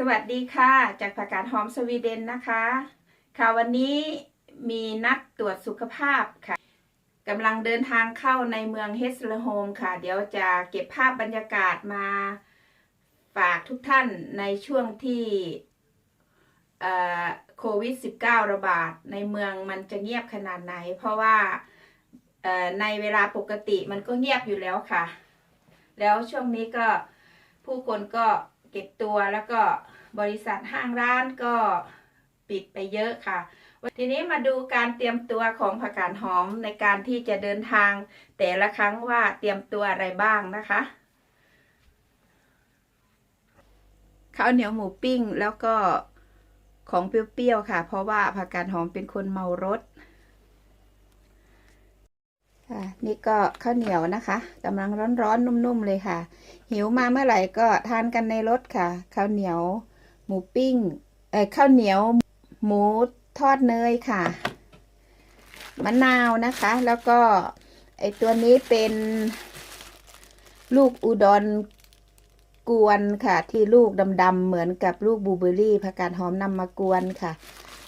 สวัสดีค่ะ จากผักกาดหอมสวีเดนนะคะ ค่ะวันนี้มีนัดตรวจสุขภาพค่ะกำลังเดินทางเข้าในเมืองเฮสเลโฮมค่ะ เดี๋ยวจะเก็บภาพบรรยากาศมาฝากทุกท่านในช่วงที่เอ่อโควิด -19 ระบาดในเมืองมันจะเงียบขนาดไหน เพราะว่าเอ่อในเวลาปกติมันก็เงียบอยู่แล้วค่ะ แล้วช่วงนี้ก็ผู้คนก็ ก็บตัวแล้วก็บริษัทห้างร้านก็ปิดไปเยอะค่ะ ทีนี้มาดูการเตรียมตัวของผักกาดหอมในการที่จะเดินทาง แต่ละครั้งว่าเตรียมตัวอะไรบ้างนะคะข้าวเหนียวหมูปิ้งแล้วก็ของเปรี้ยวๆค่ะ เพราะว่าผักกาดหอมเป็นคนเมารส ค่ะนี่ก็ข้าวเหนียวนะคะกำลังร้อนๆนุ่มๆเลยค่ะ หิวมาเมื่อไหร่ก็ทานกันในรถค่ะ ข้าวเหนียว หมูปิ้งเอ่อข้าวเหนียวหมูทอดเนยค่ะมะนาวนะคะ แล้วก็ไอตัวนี้เป็นลูกอุดรกวนค่ะ ที่ลูกดำๆเหมือนกับลูกบลูเบอร์รี่ผักกาดหอมนำมากวนค่ะ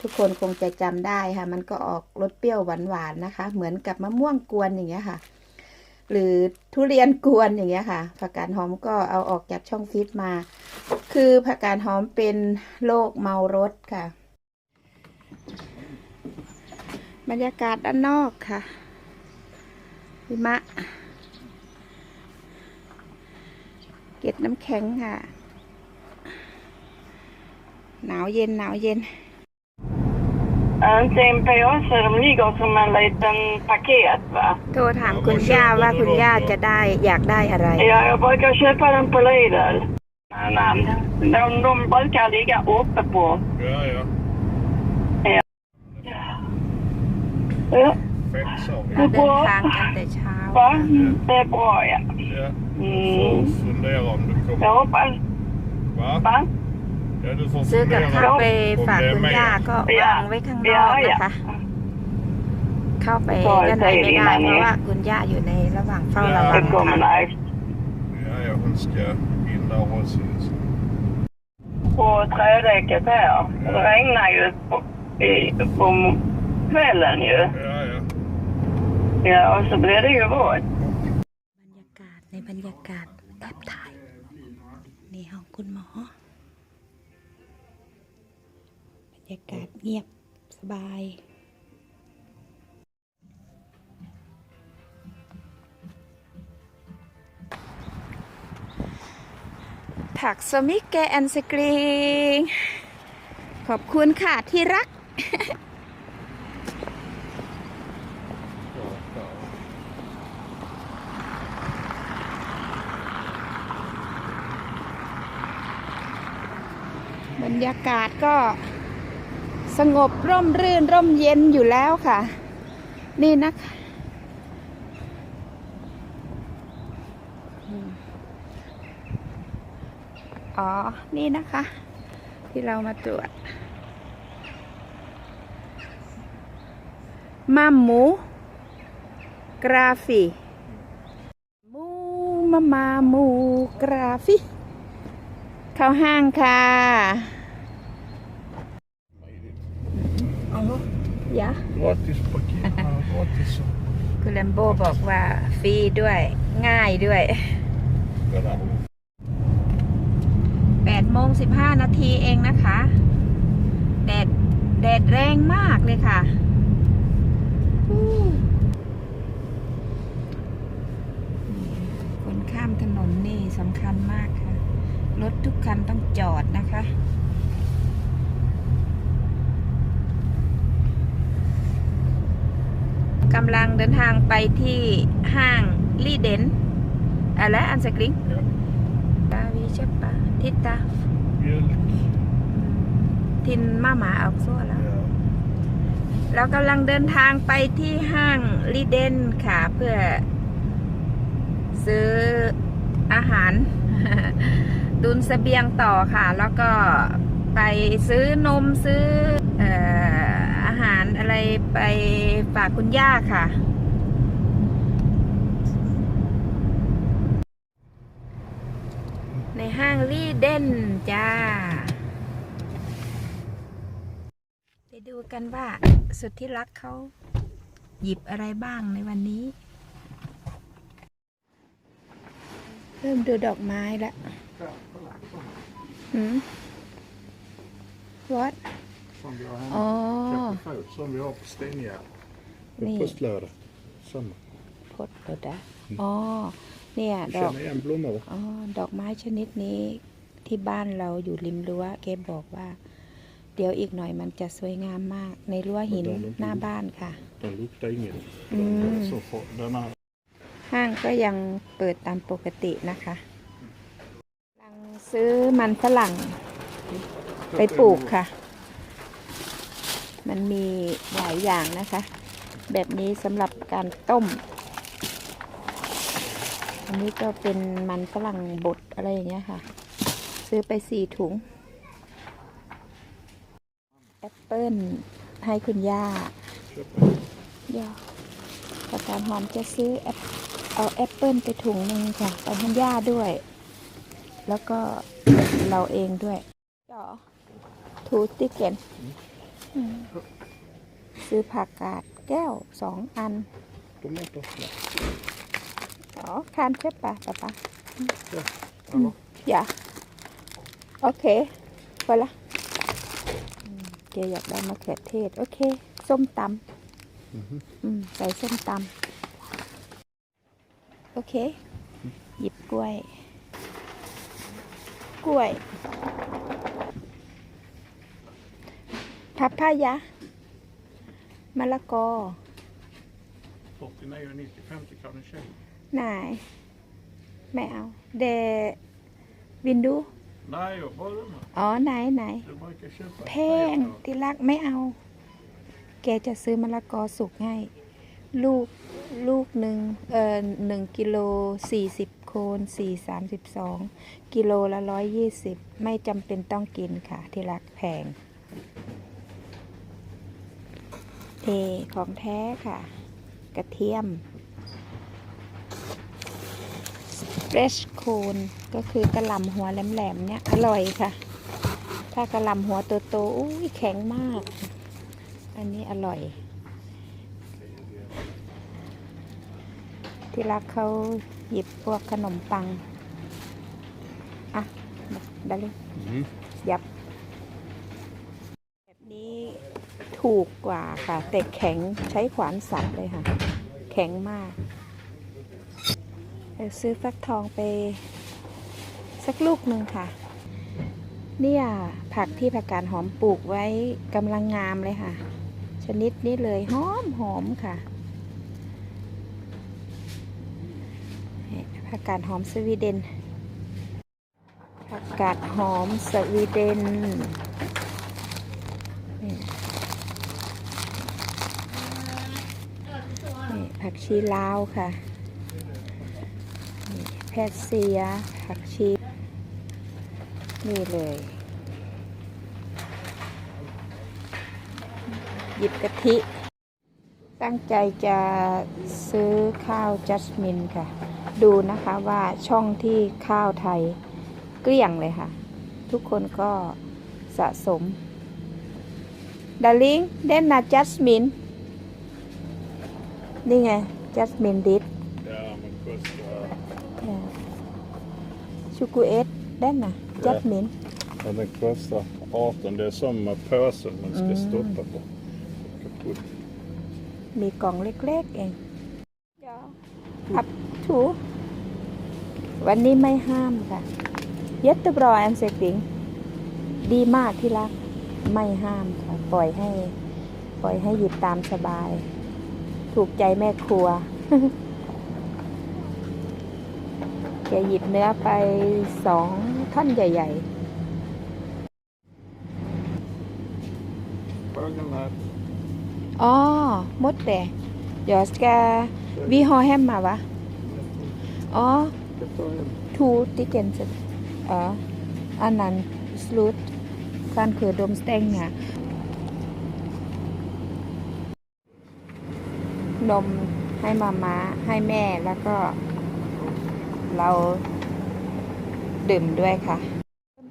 ทุกคนคงจะจำได้ค่ะ มันก็ออกรสเปรี้ยวหวานๆนะคะ เหมือนกับมะม่วงกวนอย่างเงี้ยค่ะ หรือทุเรียนกวนอย่างเงี้ยค่ะ ผักกาดหอมก็เอาออกจากช่องฟิตมา คือผักกาดหอมเป็นโรคเมารถค่ะ บรรยากาศด้านนอกค่ะหิมะ เก็ดน้ำแข็งค่ะ หนาวเย็นหนาวเย็น Inte MPA så de ligger som en liten paket va? โทรถามคุณย่าว่าคุณย่าจะได้อยากได้อะไร Ja, jag brukar köpa den på Lidl. Men de, de brukar ligga uppe på. Ja, ja. Ja, Fem sa vi. เราเดินทางกันแต่เช้า va? Det är bra ja. Ja. Mm. Får fundera om du kommer. Jag hoppas. Va? Va? Ja, du får ซื้อกับข้าว fundera ไป om ฝาก det är คุณย่า mer. ก็วางไว้ข้างนอกนะคะ เข้าไปด้านในไม่ได้เพราะว่าคุณย่าอยู่ในระหว่างเฝ้าระวั Det ง kommer ค่ะ nice. Ja, ja, hon ska in där också. så. På trädäcket här. Det regnar ju på, i, på kvällen ju. Ja, ja. Ja, och så blir det ju våt. บรรยากาศในบรรยากาศแอบถ่ายนี่ห้องคุณหมอ ยากาศเงียบสบาย ผักสมิกแกแอนสกรีงขอบคุณค่ะที่รัก บรรยากาศก็ สงบร่มรื่นร่มเย็นอยู่แล้วค่ะ นี่นะคะอ๋อ นี่นะคะ ที่เรามาตรวจมัมหมูกราฟีมูมามามูกราฟีเข้าห้างค่ะ ยะ Gratis paket. Ja, gratis. คุณแลมโบบอกว่าฟรีด้วยง่ายด้วย Kolla. 8โมง15 นาทีเองนะคะ แดด แดดแรงมากเลยค่ะอู้คนข้ามถนนนี่สำคัญมากค่ะ รถทุกคันต้องจอดนะคะ กำลังเดินทางไปที่ห้างลีเดนอะไรอันสกริง Ja. ดาวิชปะทิตา Mjölk. ทินมาหมาออกโซ่แล้ว Ja. เรากำลังเดินทางไปที่ห้างลีเดนค่ะ เพื่อ ซื้ออาหาร ตุนเสบียงต่อค่ะ แล้วก็ไปซื้อนมซื้อ อะไรไปฝากคุณย่าค่ะ ในห้างรีเด่นจ้า ไปดูกันว่าสุดที่รักเขาหยิบอะไรบ้างในวันนี้ เริ่มดูดอกไม้ละ หืม what Som vi har Åh. hemma. Kaffefot som vi har på Stenja. Nej. Och postlåda. Samma. พดโดดะอ๋อ เนี่ยดอก Känner igen blommor va? อ๋อดอกไม้ชนิดนี้ที่บ้านเราอยู่ริมรั้วแกบอกว่า เดี๋ยวอีกหน่อยมันจะสวยงามมาก ในรั้วหินหน้าบ้านค่ะ Den luktar inget. Mm. Så får, den här ห้างก็ยังเปิดตามปกตินะคะกำลังซื้อมันฝรั่งไปปลูกค่ะ มันมีหลายอย่างนะคะ แบบนี้สำหรับการต้ม อันนี้ก็เป็นมันฝรั่งบดอะไรอย่างเงี้ยค่ะ ซื้อไปสี่ถุง แอปเปิ้ลให้คุณย่าย่าประการหอมจะซื้อแอปเอาแอปเปิ้ลไปถุงหนึ่งค่ะไปให้ย่าด้วย แล้วก็เราเองด้วยจ่อทูติเกน ซื้อผักกาดแก้วสองอัน Tomater. Ja. อ๋อคานใช่ปะปะปะ Ja. Eller? อย่าโอเคพอละอืมเกอยากได้มะเขือเทศ โอเค ส้มตำ Mhm. อืมใส่ส้มตำโอเค หยิบกล้วย กล้วย พับพายะมะละกอ49,90 kronor kilo. ไหนายไม่เอาเดวินดู Nej, jag bara undrar. อ๋อไหนไหน Du brukar köpa. แพงที่รักไม่เอา แกจะซื้อมะละกอสุกให้ ลูกลูกหนึ่งเอ่อหนึ่งกิโลสี่สิบโคนสี่สามสิบสองกิโลละร้อยยี่สิบไม่จำเป็นต้องกินค่ะ ที่รักแพงเอ ของแท้ค่ะ กระเทียม fresh cone ก็คือกระหล่ำหัวแหลมๆเนี่ย อร่อยค่ะ ถ้ากระหลำหัวโตๆอุ้ยแข็งมาก อันนี้อร่อย ที่รักเขาหยิบพวกขนมปัง อะ ได้เลย Mhm. ยับแบบนี้ ถูกกว่าค่ะ แต่แข็งใช้ขวานสับเลยค่ะ แข็งมากเดี๋ยวซื้อฟักทองไป สักลูกหนึ่งค่ะ เนี่ยผักที่ผักกาดหอมปลูกไว้กำลังงามเลยค่ะ ชนิดนี้เลยหอมหอมค่ะผักกาดหอมสวีเดนผักกาดหอมสวีเดนนี่ผัก ชีลาวค่ะ แพทเซีย ผักชี นี่เลย หยิบกะทิ ตั้งใจจะซื้อข้าวจัสมินค่ะ ดูนะคะว่าช่องที่ข้าวไทยเกลี้ยงเลยค่ะ ทุกคนก็สะสมดาริงเด่นนะจัสมินนี่ไง จัสมินดิส Ja, men kostar... ชูกูเอสเด่นนะจัสมิน Ja, den kostar 18. Det är som påsen man ska Mm. stoppa på. Kaputt. มีกล่องเล็กๆเอง อับถูวันนี้ไม่ห้ามค่ะ เย็ดตัวบรอแอนเซติงดีมากที่รัก ไม่ห้ามค่ะ ปล่อยให้ ปล่อยให้หยิบตามสบาย ถูกใจแม่ครัว แกหยิบเนื้อไปสองท่อนใหญ่ Frågan är... ๆอ๋อมดแต่เดี๋ยวแกวีฮอแฮมมาวะ อ๋อ Ska ta en. to tickets uh, annan slut kanske de stänger นม นมให้มามาให้แม่แล้วก็ เราดื่มด้วยค่ะ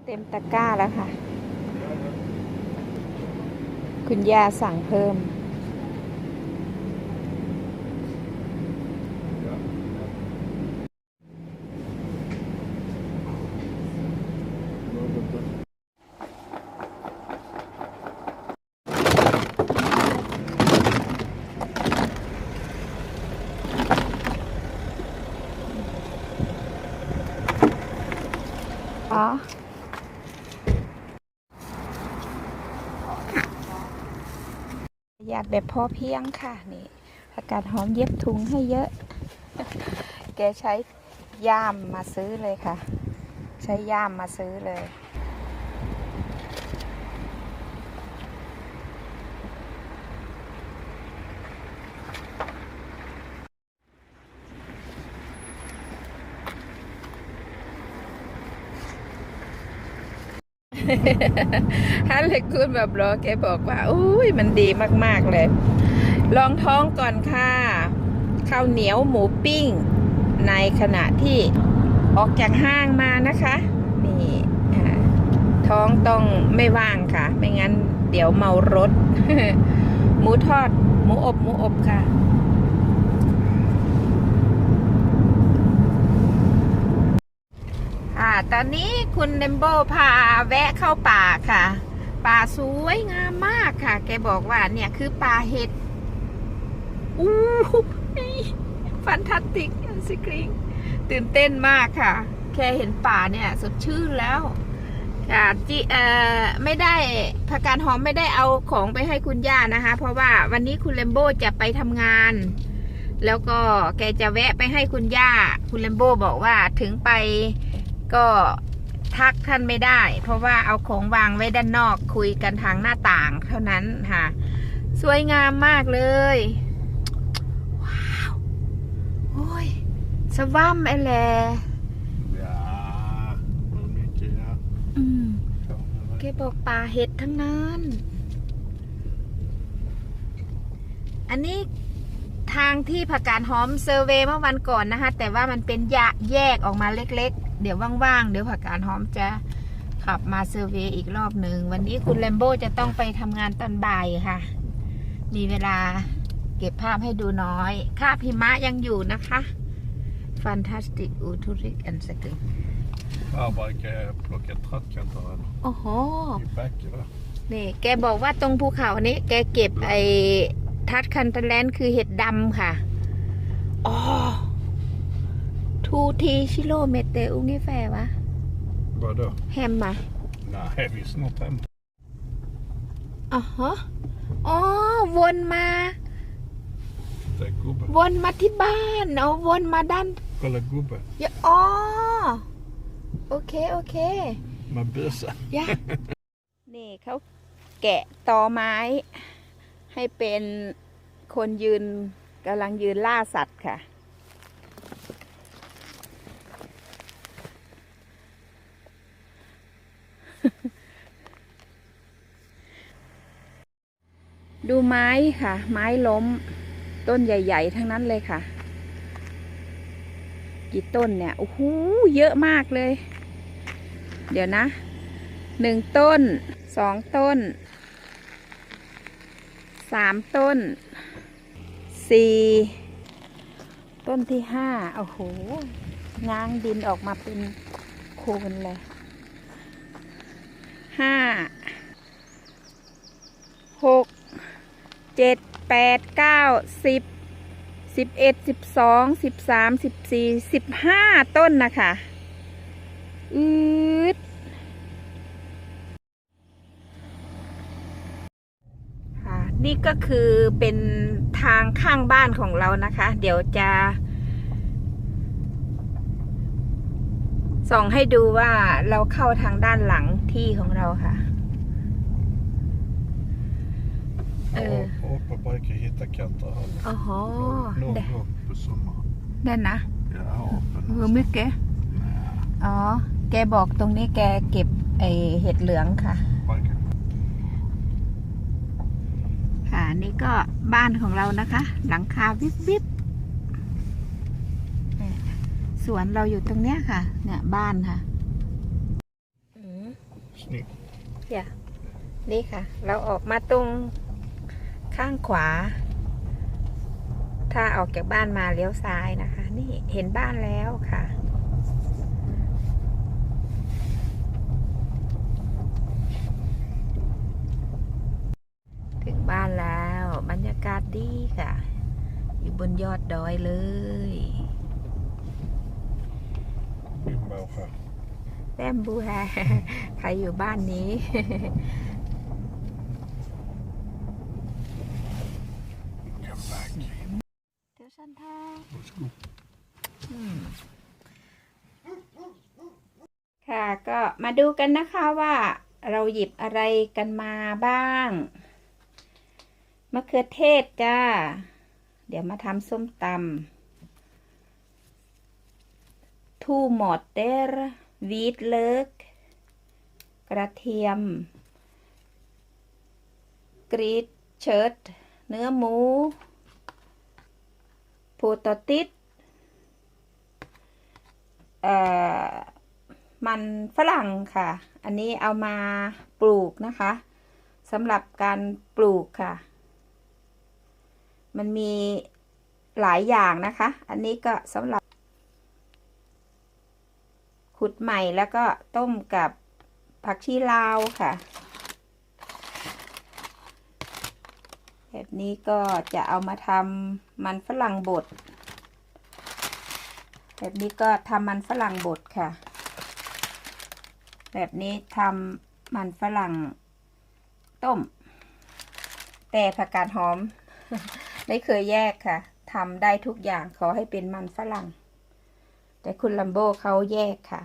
เต็มตะกร้าแล้วค่ะ คุณย่าสั่งเพิ่ม แบบพอเพียงค่ะนี่ผักกาดหอมเย็บถุงให้เยอะ แกใช้ย่ามมาซื้อเลยค่ะ ใช้ย่ามมาซื้อเลย ฮันเลกูดแบบรอแกบอกว่าอุ้ยมันดีมากๆเลย ลองท้องก่อนค่ะข้าวเหนียวหมูปิ้ง ในขณะที่ออกจากห้างมานะคะ นี่ท้องต้องไม่ว่างค่ะ ไม่งั้นเดี๋ยวเมารถ หมูทอด หมูอบ หมูอบค่ะ อ่า ตอนนี้คุณเนมโบพาแวะเข้าป่าค่ะ ป่าสวยงามมากค่ะ แกบอกว่าเนี่ยคือป่าเห็ดอู้ฟันทัสติกสกริงตื่นเต้นมากค่ะ แค่เห็นป่าเนี่ยสดชื่นแล้วอ่าจิเอ่อไม่ได้พาการหอมไม่ได้เอาของไปให้คุณย่านะคะ เพราะว่าวันนี้คุณเลมโบจะไปทำงาน แล้วก็แกจะแวะไปให้คุณย่า คุณเลมโบบอกว่าถึงไป ก็ทักท่านไม่ได้ เพราะว่าเอาของวางไว้ด้านนอกคุยกันทางหน้าต่างเท่านั้นค่ะ สวยงามมากเลย ว้าว โอ้ย สวัมไอแล Ja, vad mycket ja. อืม Kommer แกบอกป่าเห็ดทั้งนั้น อันนี้ทางที่ผักกาดหอมเซอร์เวย์เมื่อวันก่อนนะคะ แต่ว่ามันเป็นยะแยกออกมาเล็กๆ เดี๋ยวว่างๆ เดี๋ยวผักกาดหอมจะขับมาเซอร์เวย์อีกรอบหนึ่ง วันนี้คุณแลมโบจะต้องไปทำงานตอนบ่ายค่ะ มีเวลาเก็บภาพให้ดูน้อยคาบหิมะยังอยู่นะคะ Fantastic u t u r i k and s e k i n Jag brukar plocka trattkantareller โอ้โห i backen där. นี่แกบอกว่าตรงภูเขานี้ แกเก็บไอ้ทัดคันตะแลนคือเห็ดดำค่ะ อ๋อ ทูทีชิโลเมเตอุงิแฟวะ Vadå? แฮมมา Nej, vi är snart hem. อ๋อฮะอ๋อวนมา Det är gubbe. วนมาที่บ้านเอาวนมาด้าน Kolla gubbe. ยะอ๋อโอเค โอเค Med bössa. ยะ นี่เขาแกะตอไม้ ให้เป็นคนยืนกำลังยืนล่าสัตว์ค่ะ ดูไม้ค่ะ ไม้ล้ม ต้นใหญ่ ๆ ทั้งนั้นเลยค่ะ กี่ต้นเนี่ย โอ้โห เยอะมากเลย เดี๋ยวนะ หนึ่งต้น สองต้น สามต้น สี่ ต้นที่ห้า โอ้โห ง้างดินออกมาเป็นโคนเลย ห้า หก เจ็ดแปดเก้าสิบสิบเอ็ดสิบสองสิบสามสิบสี่สิบห้าต้นนะคะอืดค่ะนี่ก็คือเป็นทางข้างบ้านของเรานะคะ เดี๋ยวจะส่องให้ดูว่าเราเข้าทางด้านหลังที่ของเราค่ะ Ja, Eh. uppe brukar jag hitta kantareller. อ๋อ Någon เด gång på sommaren. นั่นนะ Ja, uppe เออมิเกะ Nej, อ๋อ แกบอกตรงนี้แกเก็บไอเห็ดเหลืองค่ะ brukar ค่ะ นี่ก็บ้านของเรานะคะ หลังคาวิบวิบเนี่ยสวนเราอยู่ตรงเนี้ยค่ะ เนี่ยบ้านค่ะ Snyggt. Ja. นี่ค่ะ เราออกมาตรง ข้างขวา ถ้าออกจากบ้านมาเลี้ยวซ้ายนะคะ นี่เห็นบ้านแล้วค่ะ ถึงบ้านแล้วบรรยากาศดีค่ะ อยู่บนยอดดอยเลย Bimbo här. แต้มบูแฮใครอยู่บ้านนี้ เดี๋ยวฉันทา Let's go. ค่ะก็มาดูกันนะคะว่าเราหยิบอะไรกันมาบ้างมะเขือเทศจ้า เดี๋ยวมาทำส้มตำทูหมอดเตอร์วีทเลิก กระเทียม กรีดเชิด เนื้อหมู โพตติสมันฝรั่งค่ะ อันนี้เอามาปลูกนะคะสำหรับการปลูกค่ะ มันมีหลายอย่างนะคะ อันนี้ก็สำหรับ ขุดใหม่แล้วก็ต้มกับผักชีลาวค่ะ แบบนี้ก็จะเอามาทำมันฝรั่งบด แบบนี้ก็ทำมันฝรั่งบดค่ะ แบบนี้ทำมันฝรั่งต้ม แต่ผักกาดหอม ไม่เคยแยกค่ะทำได้ทุกอย่างขอให้เป็นมันฝรั่ง แต่คุณลัมโบเขาแยกค่ะ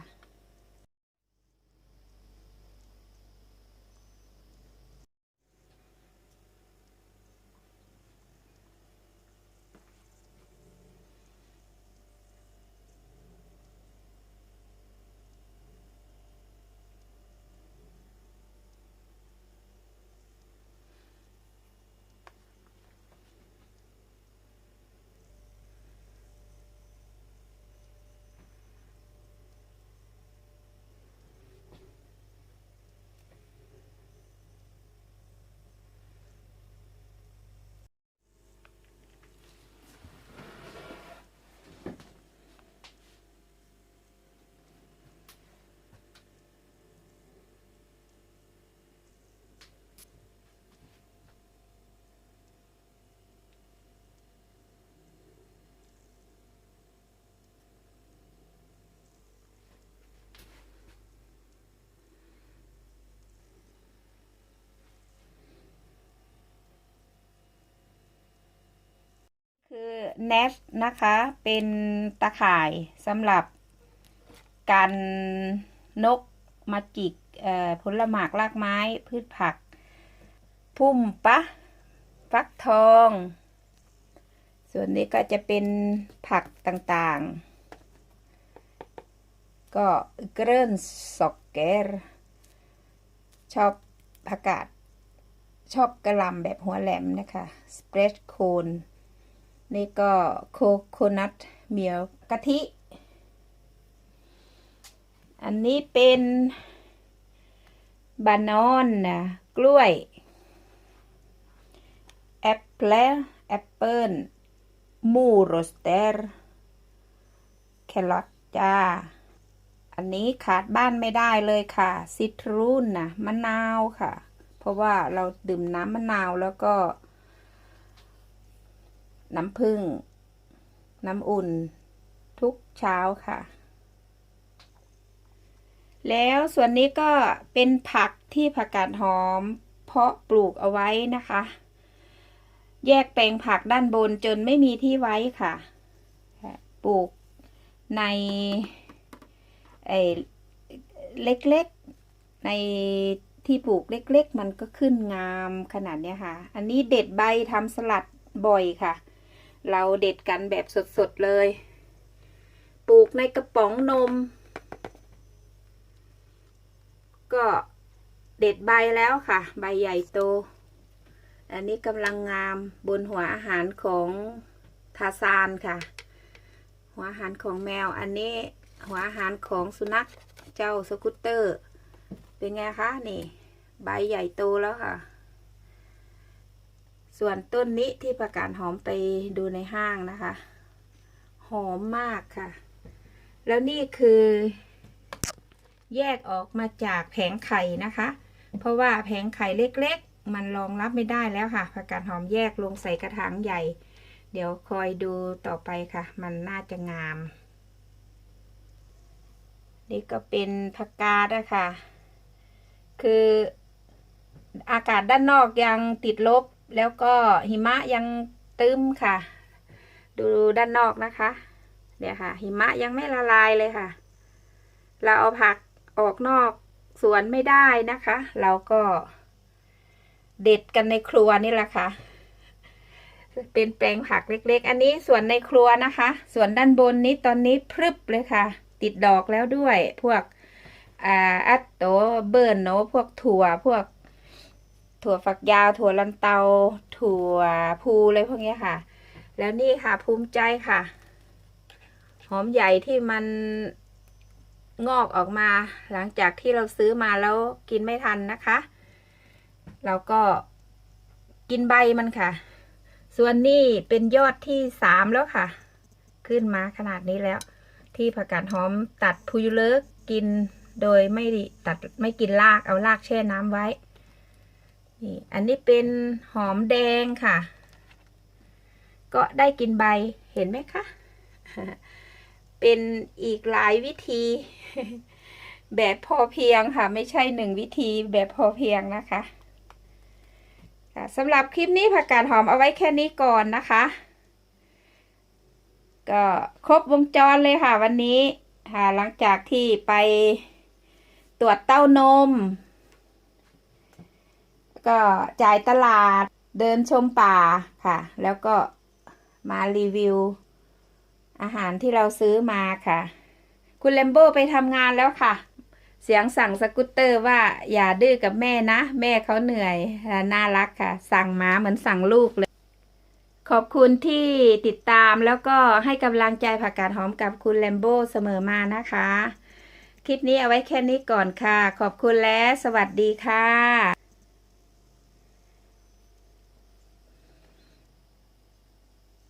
คือ nest นะคะ เป็นตะข่ายสำหรับการนกมาจิกผลหมากรากไม้พืชผัก พุ่มปะ ฟักทอง ส่วนนี้ก็จะเป็นผักต่างๆ ก็เกรนสอกเกอร์ชอบผักกาดชอบกระลำแบบหัวแหลมนะคะ สเปรดโคน นี่ก็โคโคนัทเมียวกะทิ อันนี้เป็นบานอนนะกล้วย แอปเปิลแอปเปิลมูโรสเตอร์แครอทจ้า อันนี้ขาดบ้านไม่ได้เลยค่ะ ซิตรูนนะมะนาวค่ะ เพราะว่าเราดื่มน้ำมะนาวแล้วก็ น้ำผึ้งน้ำอุ่น ทุกเช้าค่ะ แล้วส่วนนี้ก็เป็นผักที่ผักกาดหอม เพาะปลูกเอาไว้นะคะ แยกแปลงผักด้านบนจนไม่มีที่ไว้ค่ะ ปลูกในไอ้เล็กๆ ในที่ปลูกเล็ก ๆ มันก็ขึ้นงามขนาดนี้ค่ะ อันนี้เด็ดใบทำสลัดบ่อยค่ะ เราเด็ดกันแบบสดๆเลย ปลูกในกระป๋องนม ก็เด็ดใบแล้วค่ะ ใบใหญ่โต อันนี้กำลังงามบนหัวอาหารของทาซานค่ะ หัวอาหารของแมว อันนี้หัวอาหารของสุนัขเจ้าสกูตเตอร์ เป็นไงคะ นี่ใใบใหญ่โตแล้วค่ะ ส่วนต้นนี้ที่ประกาศหอมไปดูในห้างนะคะ หอมมากค่ะ แล้วนี่คือ แยกออกมาจากแผงไข่นะคะ เพราะว่าแผงไข่เล็กๆ มันรองรับไม่ได้แล้วค่ะผักกาดหอมแยกลงใส่กระถางใหญ่ เดี๋ยวคอยดูต่อไปค่ะ มันน่าจะงาม นี่ก็เป็นผักกาดนะคะคืออากาศด้านนอกยังติดลบ แล้วก็หิมะยังตึมค่ะ ดูด้านนอกนะคะเดี๋ยค่ะ หิมะยังไม่ละลายเลยค่ะ เราเอาผักออกนอกสวนไม่ได้นะคะ เราก็ เด็ดกันในครัวนี่แหละค่ะ เป็นแปลงผักเล็ก ๆ อันนี้ส่วนในครัวนะคะ ส่วนด้านบนนี้ตอนนี้พรึบเลยค่ะ ติดดอกแล้วด้วย พวกอัตโตเบิร์นโนพวกถั่วพวก ถั่วฝักยาว ถั่วลันเตา ถั่วพูอะไรพวกนี้ค่ะ แล้วนี่ค่ะภูมิใจค่ะ หอมใหญ่ที่มันงอกออกมา หลังจากที่เราซื้อมาแล้วกินไม่ทันนะคะ เราก็กินใบมันค่ะ ส่วนนี้เป็นยอดที่สามแล้วค่ะ ขึ้นมาขนาดนี้แล้ว ที่ผักกาดหอมตัดพุยเลิกกินโดยไม่ตัดไม่กินรากเอารากแช่น้ำไว้ นี่อันนี้เป็นหอมแดงค่ะ ก็ได้กินใบเห็นไหมคะ เป็นอีกหลายวิธี แบบพอเพียงค่ะ ไม่ใช่หนึ่งวิธีแบบพอเพียงนะคะค่ะสำหรับคลิปนี้ผักกาดหอมเอาไว้แค่นี้ก่อนนะคะ ก็ครบวงจรเลยค่ะวันนี้ค่ะหลังจากที่ไปตรวจเต้านม ก็จ่ายตลาดเดินชมป่าค่ะ แล้วก็มารีวิว อาหารที่เราซื้อมาค่ะ คุณเลมโบไปทำงานแล้วค่ะ เสียงสั่งสกูตเตอร์ว่าอย่าดื้อกับแม่นะ แม่เขาเหนื่อยและน่ารักค่ะ สั่งมาเหมือนสั่งลูกเลย ขอบคุณที่ติดตามแล้วก็ให้กำลังใจผักกาดหอมกับคุณเลมโบเสมอมานะคะ คลิปนี้เอาไว้แค่นี้ก่อนค่ะ ขอบคุณและสวัสดีค่ะ